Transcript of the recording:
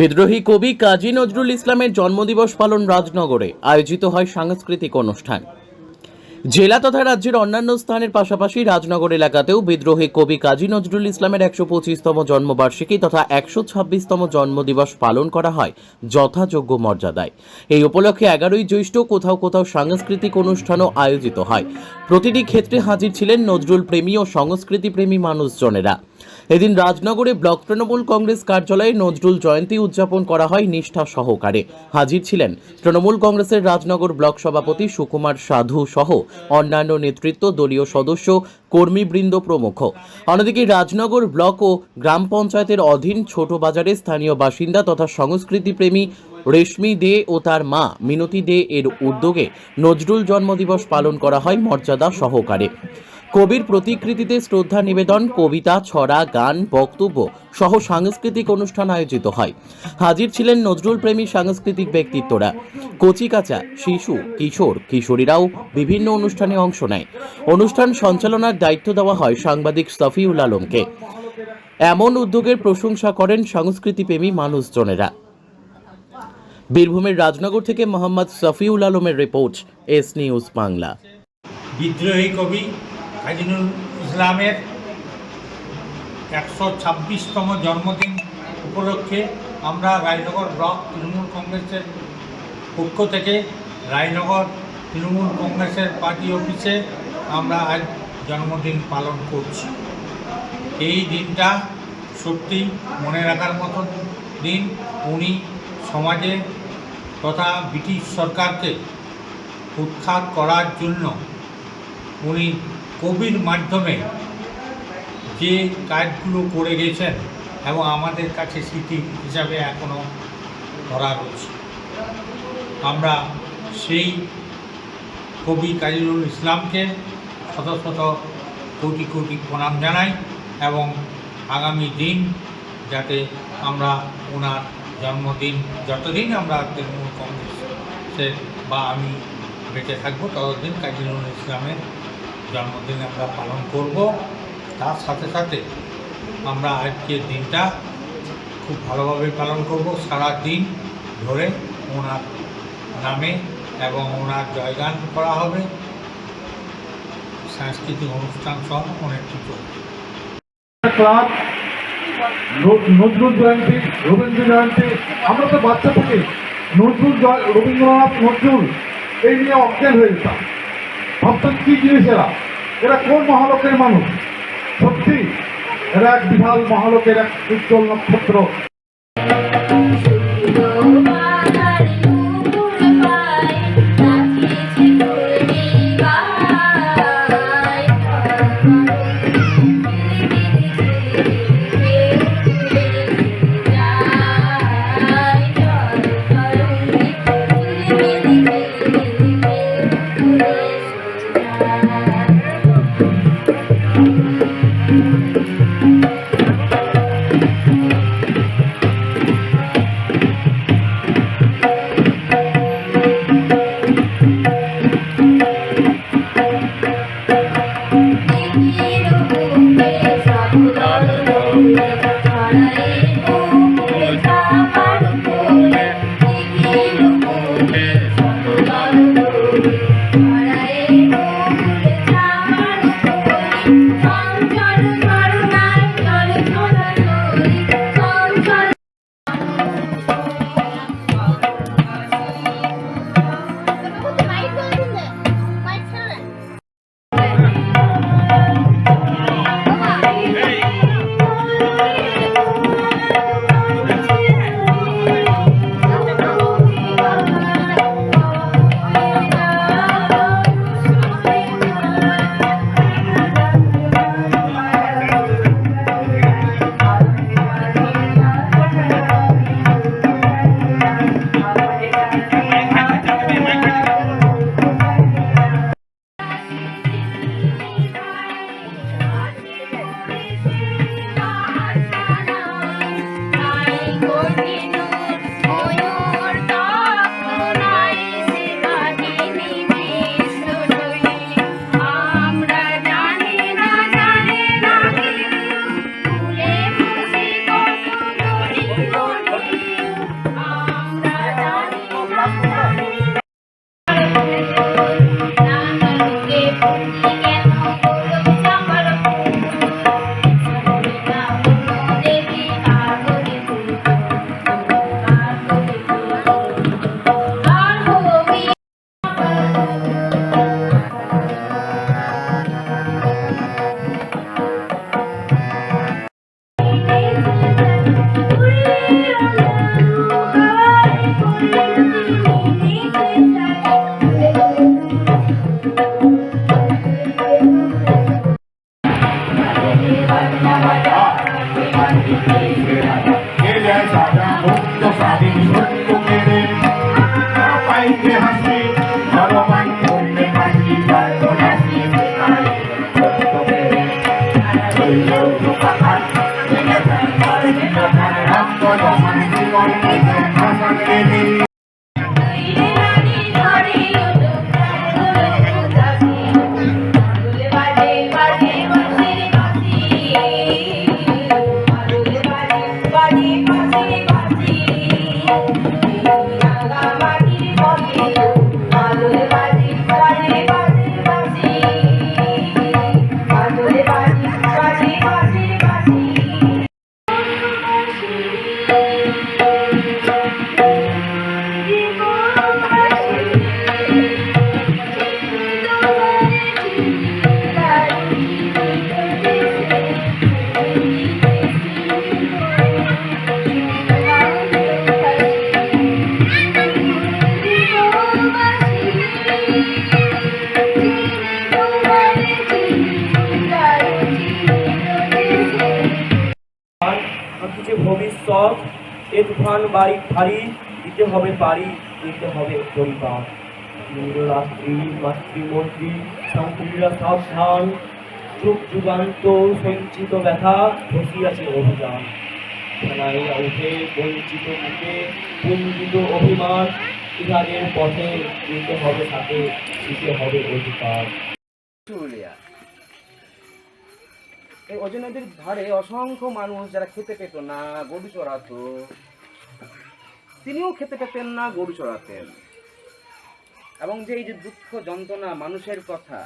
বিদ্রোহী কবি কাজী নজরুল ইসলামের জন্মদিবস পালন রাজনগরে আয়োজিত হয় সাংস্কৃতিক অনুষ্ঠান। জেলা তথা রাজ্যের অন্যান্য স্থানের পাশাপাশি রাজনগর এলাকাতেও বিদ্রোহী কবি কাজী নজরুল ইসলামের একশো পঁচিশতম জন্মবার্ষিকী তথা একশো ছাব্বিশতম জন্মদিবস পালন করা হয় যথাযোগ্য মর্যাদায়। এই উপলক্ষে এগারোই জ্যৈষ্ঠ কোথাও কোথাও সাংস্কৃতিক অনুষ্ঠানও আয়োজিত হয়। প্রতিটি ক্ষেত্রে হাজির ছিলেন নজরুল প্রেমী ও সংস্কৃতি প্রেমী মানুষজনেরা। এদিন রাজনগরে ব্লক তৃণমূল কংগ্রেস কার্যালয়ে নজরুল জয়ন্তী উদযাপন করা হয় নিষ্ঠা সহকারে। হাজির ছিলেন তৃণমূল কংগ্রেসের রাজনগর ব্লক সভাপতি সুকুমার সাধু সহ অন্যান্য নেতৃত্ব, দলীয় সদস্য, কর্মীবৃন্দ প্রমুখ। অন্যদিকে রাজনগর ব্লক ও গ্রাম পঞ্চায়েতের অধীন ছোট বাজারে স্থানীয় বাসিন্দা তথা সংস্কৃতি প্রেমী রেশমি দে ও তার মা মিনতি দে এর উদ্যোগে নজরুল জন্মদিবস পালন করা হয় মর্যাদা সহকারে। কবির প্রতিকৃতিতে শ্রদ্ধা নিবেদন, কবিতা, ছড়া, গান, বক্তব্য সহ সাংস্কৃতিক অনুষ্ঠান আয়োজিত হয়। হাজির ছিলেন নজরুল প্রেমী সাংস্কৃতিক ব্যক্তিত্বরা। কচিকাচা, শিশু, কিশোর, কিশোরীরাও বিভিন্ন অনুষ্ঠানে অংশ নেয়। অনুষ্ঠান সঞ্চালনার দায়িত্ব দেওয়া হয় সাংবাদিক সফিউল আলমকে। এমন উদ্যোগের প্রশংসা করেন সংস্কৃতিপ্রেমী মানুষজনেরা। বীরভূমের রাজনগর থেকে মোহাম্মদ সফিউল আলমের রিপোর্ট, এস নিউজ বাংলা। বিদ্রোহী কবি কাজী ইসলামের একশো ছাব্বিশতম জন্মদিন উপলক্ষে আমরা রায়নগর ব্লক তৃণমূল কংগ্রেসের পক্ষ থেকে রায়নগর তৃণমূল কংগ্রেসের পার্টি অফিসে আমরা আজ জন্মদিন পালন করছি। এই দিনটা সত্যি মনে রাখার মতন দিন। উনি সমাজে তথা ব্রিটিশ সরকারকে উৎখাত করার জন্য উনি কবির মাধ্যমে যে কাজগুলো করে গেছেন এবং আমাদের কাছে স্মৃতি হিসাবে এখনও ধরা রয়েছে। আমরা সেই কবি কাজীরুল ইসলামকে শত শত কোটি কোটি প্রণাম জানাই এবং আগামী দিন যাতে আমরা ওনার জন্মদিন, যতদিন আমরা তৃণমূল কংগ্রেসের বা আমি বেঁচে থাকব, ততদিন কাজী নজরুল ইসলামের জন্মদিন আমরা পালন করব। তার সাথে সাথে আমরা আজকের দিনটা খুব ভালোভাবে পালন করব। সারা দিন ধরে ওনার নামে এবং ওনার জয়গান করা হবে। সাংস্কৃতিক অনুষ্ঠান সহ অনেক কিছু। নজরুল জয়ন্তী, রবীন্দ্র জয়ন্তী, আমরা তো বাচ্চা থেকে নজরুল রবীন্দ্রনাথ, নজরুল, এই নিয়ে অজ্ঞান হয়ে যেতাম। ভাবতাম কি জিনিস এরা এরা কোন মহালোকের মানুষ? সত্যি, এরা এক বিশাল মহালোকের এক উজ্জ্বল নক্ষত্র। সারি মেরে পাইতে হাসি ভগবান করলে পাখি Thank you. Bye. কিছু ভবিষ্যৎ এ তুফান বাড়ি ভারী দিতে হবে পারি দিতে হবে পরিবার। ইন্দ্ররাত্রি মাতৃমন্ত্রী শান্তিরা সাবধান যুগ যুগান্ত, সঞ্চিত ব্যথা, বসিয়াছে অভিযান। থানায় উঠে বঞ্চিত মুখে পুঞ্জিত অভিমান, ইহাদের পথে দিতে হবে সাথে, দিতে হবে অধিকার। এই অজয় নদীর ধারে অসংখ্য মানুষ যারা খেতে পেত না, গরু চড়াতো। তিনিও খেতে পেতেন না, গরু চড়াতেন। এবং যে এই যে দুঃখ যন্ত্রণা মানুষের কথা